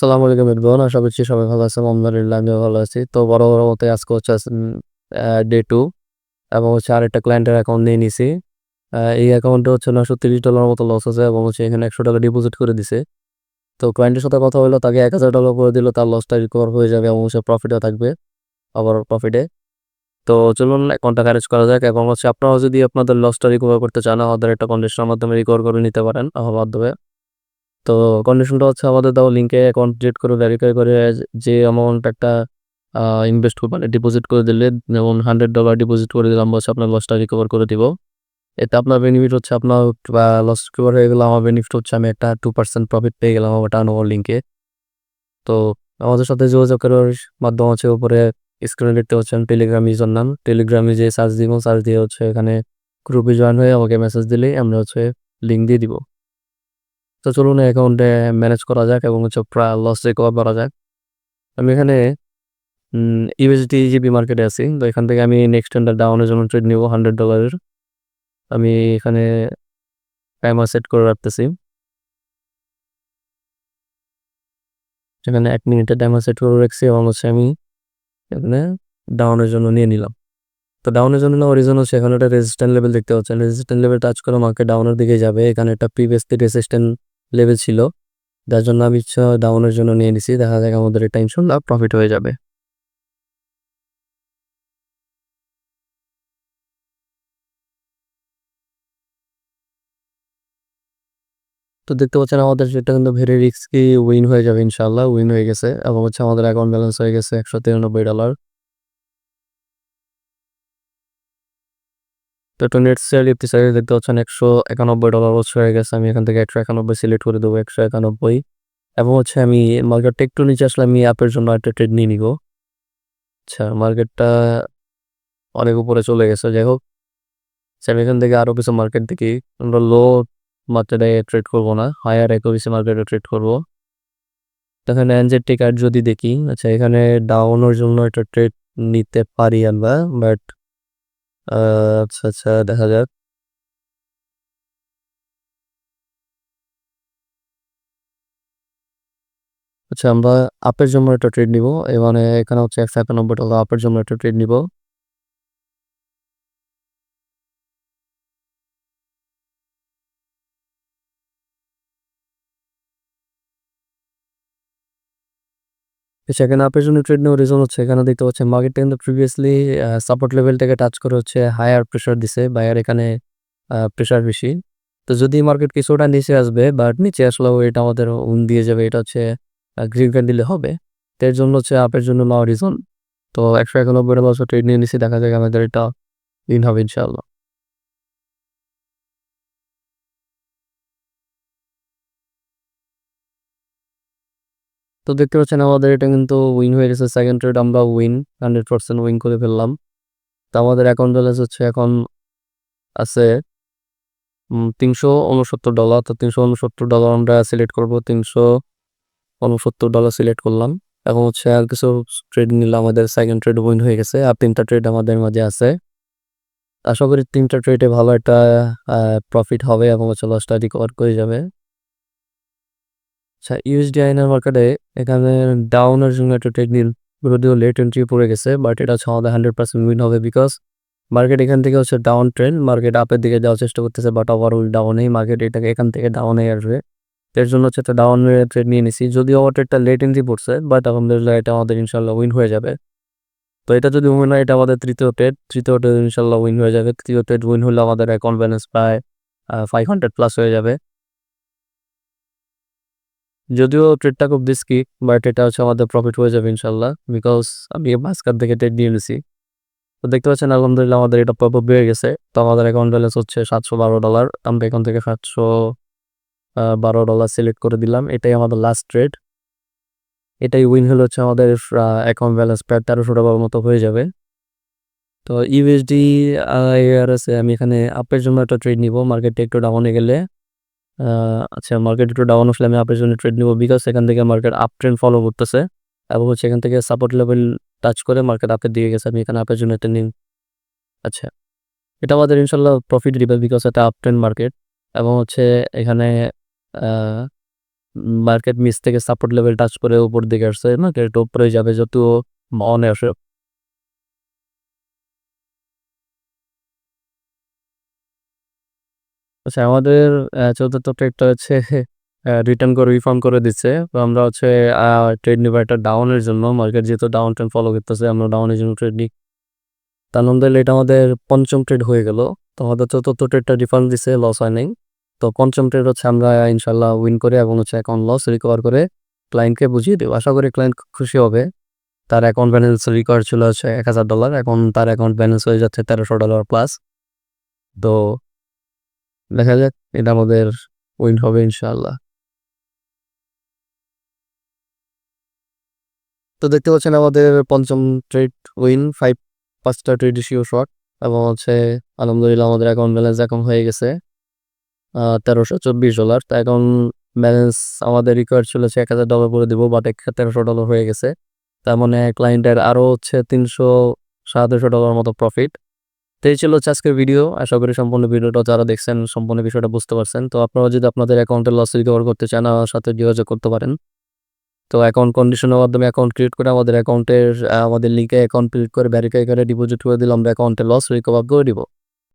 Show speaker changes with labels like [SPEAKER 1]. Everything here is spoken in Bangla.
[SPEAKER 1] আসসালামু আলাইকুম এভরিওয়ান, আশা করছি সবাই ভালো আছেন। আলহামদুলিল্লাহ, আমিও ভালো আছি। তো বড় বড় মতে আজকে হচ্ছে ডে টু এবং হচ্ছে আরেকটা ক্লায়েন্টের অ্যাকাউন্ট নিয়ে নিছি। এই অ্যাকাউন্টে হচ্ছে নশো তিরিশ ডলার মতো লস আছে এবং হচ্ছে এখানে একশো টাকা ডিপোজিট করে দিছে। তো ক্লায়েন্টের সাথে কথা হলো, তাকে এক হাজার ডলার করে দিল তার লসটা রিকভার হয়ে যাবে এবং হচ্ছে প্রফিটও থাকবে, আবার প্রফিটে তো চলুন অ্যাকাউন্টটা ক্যারেজ করা যাক এবং হচ্ছে আপনারাও যদি আপনাদের লসটা রিকভার করতে চান, আমাদের একটা কন্ডিশনের মাধ্যমে রিকভার করে নিতে পারেন আমার মাধ্যমে। তো কন্ডিশনটা হচ্ছে আমাদের তাও লিঙ্কে অ্যাকাউন্ট ক্রিয়েট করে ভেরিফাই করে যে অ্যামাউন্ট একটা ইনভেস্ট মানে ডিপোজিট করে দিলে, যেমন হান্ড্রেড ডলার ডিপোজিট করে দিলাম বলছে আপনার লসটা রিকভার করে দিব। এতে আপনার বেনিফিট হচ্ছে আপনার লস রিকভার হয়ে গেলে আমার বেনিফিট হচ্ছে আমি একটা টু পার্সেন্ট প্রফিট পেয়ে গেলাম আমার টার্নওভার লিঙ্কে তো আমাদের সাথে যোগাযোগ করার মাধ্যম হচ্ছে উপরে স্ক্রিনে দেখতে হচ্ছেন টেলিগ্রাম ইউজার নাম টেলিগ্রামে যে সার্চ দিব সার্চ দিয়ে হচ্ছে এখানে গ্রুপে জয়েন হয়ে আমাকে মেসেজ দিলেই আমরা হচ্ছে লিঙ্ক দিয়ে দিব। তো চলুন অ্যাকাউন্টে ম্যানেজ করা যাক এবং হচ্ছে প্রায় লস রিকভার করা যাক। আমি এখানে ইউএসডি জিবি মার্কেটে আছি। তো এখান থেকে আমি নেক্সট টেন্ডার ডাউনের জন্য ট্রেড নিব হান্ড্রেড ডলারের আমি এখানে টাইমার সেট করে রাখতেছি। এখানে এক মিনিটের টাইমার সেট করে রাখছি এবং হচ্ছে আমি এখানে ডাউনের জন্য নিয়ে নিলাম। তো ডাউনের জন্য নেওয়ার রিজন হচ্ছে এখানে একটা রেজিস্ট্যান্ট লেভেল দেখতে পাচ্ছেন। রেজিস্ট্যান্ট লেভেল টাচ করে আমাকে ডাউনের দিকে যাবে। এখানে একটা প্রিভিয়াসলি রেজিস্ট্যান্ট লেভেল ছিল। যার জন্য আমি ডাউনের জন্য নিয়ে নিছি। দেখা যাক আমাদের এটা ইনশাল্লাহ প্রফিট হয়ে যাবে। তো দেখতে পাচ্ছেন আমাদের সেটা কিন্তু ভেরি রিস্কি উইন হয়ে যাবে ইনশাল্লাহ। উইন হয়ে গেছে এবং হচ্ছে আমাদের অ্যাকাউন্ট ব্যালেন্স হয়ে গেছে একশো তিরানব্বই ডলার তো এটা নেট সেল ইফতি সাইডে দেখতে পাচ্ছেন একশো একানব্বই ডলার বছর হয়ে গেছে। আমি এখান থেকে একশো একানব্বই সিলেক্ট করে দেবো, একশো একানব্বই। এবং হচ্ছে আমি মার্কেটটা একটু নিচে আসলে আমি অ্যাপের জন্য একটা ট্রেড নিয়ে নিব। আচ্ছা মার্কেটটা অনেক উপরে চলে গেছে, যাই হোক। আমি এখান থেকে আরও কিছু মার্কেট দেখি। আমরা লো মার্কেটে ট্রেড করব না হায়ার একবিসি মার্কেটে ট্রেড করব। এখানে এনজেড টিকার যদি দেখি আচ্ছা এখানে ডাউনের জন্য একটা ট্রেড নিতে পারি আমরা বাট আচ্ছা, আচ্ছা দেখা যাক। আচ্ছা আমরা আপের জন্য একটা ট্রেড নিব। মানে এখানে হচ্ছে $১৯১ আপের জন্য একটা ট্রেড নিব। সেখানে আপের জন্য ট্রেড নেওয়ার রিজন হচ্ছে, এখানে দেখতে পাচ্ছেন মার্কেটটা কিন্তু প্রিভিয়াসলি সাপোর্ট লেভেল থেকে টাচ করে হচ্ছে হায়ার প্রেশার দিছে বায়ার এখানে প্রেশার বেশি। তো যদি মার্কেট কিছুটা নিচে আসবে বাট নিচে আসলেও এটা আমাদের উন দিয়ে যাবে, এটা হচ্ছে গ্রিন ক্যান্ডেলে দিলে হবে। তো এর জন্য হচ্ছে আপের জন্য নেওয়া রিজন তো একশো একানব্বই বছর ট্রেড নিয়ে নিচ্ছি দেখা যায় আমাদের এটা দিন হবে ইনশাআল্লাহ। তো দেখতে পাচ্ছেন আমাদের এটা কিন্তু উইন হয়ে গেছে। সেকেন্ড ট্রেড আমরা উইন হান্ড্রেড পার্সেন্ট উইন করে ফেললাম। তো আমাদের অ্যাকাউন্ট ব্যালেন্স হচ্ছে এখন আছে তিনশো উনসত্তর ডলার তো তিনশো উনসত্তর ডলার আমরা সিলেক্ট করব, তিনশো উনসত্তর ডলার সিলেক্ট করলাম। এখন হচ্ছে আর কিছু ট্রেড নিলাম আমাদের সেকেন্ড ট্রেড উইন হয়ে গেছে, আর তিনটা ট্রেড আমাদের মাঝে আছে। আশা করি তিনটা ট্রেডে ভালো একটা প্রফিট হবে এবং হচ্ছে লসটা রিকভার করে যাবে। আচ্ছা ইউএসডি আইনার মার্কেটে এখানে ডাউনের জন্য একটা টেকনিক যদিও লেট এন্ট্রি পড়ে গেছে বাট এটা হচ্ছে আমাদের হান্ড্রেড পার্সেন্ট উইন হবে বিকজ মার্কেট এখান থেকে হচ্ছে ডাউন ট্রেন্ড মার্কেট আপের দিকে যাওয়ার চেষ্টা করতেছে বাট ওভারঅল ডাউনেই মার্কেট এটাকে এখান থেকে ডাউনে আসবে। এর জন্য হচ্ছে একটা ডাউন ট্রেড নিয়ে নিছি, যদিও ওভার ট্রেডটা লেট এন্ট্রি পড়ছে বাট আলহামদুলিল্লাহ এটা আমাদের ইনশাল্লাহ উইন হয়ে যাবে। তো এটা যদি উইন হয়, এটা আমাদের তৃতীয় ট্রেড তৃতীয় ট্রেড ইনশাল্লাহ উইন হয়ে যাবে। তৃতীয় ট্রেড উইন হলে আমাদের অ্যাকাউন্ট ব্যালেন্স প্রায় ফাইভ হান্ড্রেড প্লাস হয়ে যাবে। যদিও ট্রেডটা খুব রিস্কি বাট এটা হচ্ছে আমাদের প্রফিট হয়ে যাবে ইনশাল্লাহ বিকজ আমি মাঝখান থেকে ট্রেড নিয়ে নিছি। তো দেখতে পাচ্ছেন, আলহামদুলিল্লাহ আমাদের এটা প্রফিট বেড়ে গেছে। তো আমাদের অ্যাকাউন্ট ব্যালেন্স হচ্ছে সাতশো বারো ডলার আমরা এখান থেকে সাতশো বারো ডলার সিলেক্ট করে দিলাম। এটাই আমাদের লাস্ট ট্রেড এটাই উইন হলে হচ্ছে আমাদের অ্যাকাউন্ট ব্যালেন্স প্রায় তেরোশো টাকার মতো হয়ে যাবে। তো ইউএসডি আর আছে আমি এখানে আপের জন্য একটা ট্রেড নিব। মার্কেটটা একটু ডাউনে গেলে। আচ্ছা মার্কেট একটু ডাউন আসলে আমি আপের জন্য ট্রেড নিব বিকজ এখান থেকে মার্কেট আপ ট্রেন্ড ফলো করতেছে। এবং হচ্ছে এখান থেকে সাপোর্ট লেভেল টাচ করে মার্কেট আপের দিকে গেছে, আমি এখানে আপের জন্য একটা নিন আচ্ছা এটা আমাদের ইনশাল্লাহ প্রফিট দিবে বিকজ এটা আপ ট্রেন্ড মার্কেট এবং হচ্ছে এখানে মার্কেট মিস থেকে সাপোর্ট লেভেল টাচ করে উপর দিকে আসছে না একটু উপরে যাবে যত অনে আসে। আচ্ছা আমাদের চতুর্থ ট্রেডটা হচ্ছে রিটার্ন করে রিফার্ম করে দিচ্ছে। তো আমরা হচ্ছে ট্রেড নিব একটা ডাউনের জন্য। মার্কেট যেহেতু ডাউন ট্রেন্ড ফলো করতেছে, আমরা ডাউনের জন্য ট্রেড নিই। তা আলহামদুলিল্লাহ, এটা আমাদের পঞ্চম ট্রেড হয়ে গেল। তো আমাদের চতুর্থ ট্রেডটা রিফান্ড দিছে লস হয় নাই। তো পঞ্চম ট্রেড হচ্ছে আমরা ইনশাল্লাহ উইন করে এবং হচ্ছে অ্যাকাউন্ট লস রিকভার করে ক্লায়েন্টকে বুঝিয়ে দেবো। আশা করি ক্লায়েন্ট খুশি হবে। তার অ্যাকাউন্ট ব্যালেন্স রিকভার ছিল হচ্ছে এক হাজার ডলার এখন তার অ্যাকাউন্ট ব্যালেন্স হয়ে যাচ্ছে তেরোশো ডলার প্লাস তো দেখা যাক, এটা আমাদের উইন হবে ইনশাল্লাহ তো দেখতে পাচ্ছেন আমাদের পঞ্চম ট্রেড উইন ফাইভ পাঁচটা ট্রেড ইস্যু শর্ট এবং হচ্ছে আলহামদুলিল্লাহ আমাদের অ্যাকাউন্ট ব্যালেন্স এখন হয়ে গেছে তেরোশো চব্বিশ ডলার তো এখন ব্যালেন্স আমাদের রিকোয়ার ছিল হচ্ছে এক হাজার ডলার করে দেবো বাট এক তেরোশো ডলার হয়ে গেছে। তার মানে ক্লায়েন্টের আরও হচ্ছে তিনশো সাতাশশো ডলার মতো প্রফিট তো এই ছিল আজকের ভিডিও আশা করি সম্পূর্ণ ভিডিওটা যারা দেখছেন, সম্পূর্ণ বিষয়টা বুঝতে পারছেন। তো আপনারা যদি আপনাদের অ্যাকাউন্টের লস রিকভার করতে চান, আমার সাথে যোগাযোগ করতে পারেন। তো অ্যাকাউন্ট কন্ডিশনের মাধ্যমে অ্যাকাউন্ট ক্রিয়েট করে আমাদের অ্যাকাউন্টের আমাদের লিঙ্কে অ্যাকাউন্ট ক্রিয়েট করে ভ্যারিফাই করে ডিপোজিট করে দিলে আমরা অ্যাকাউন্টের লস রিকভার করে দিব।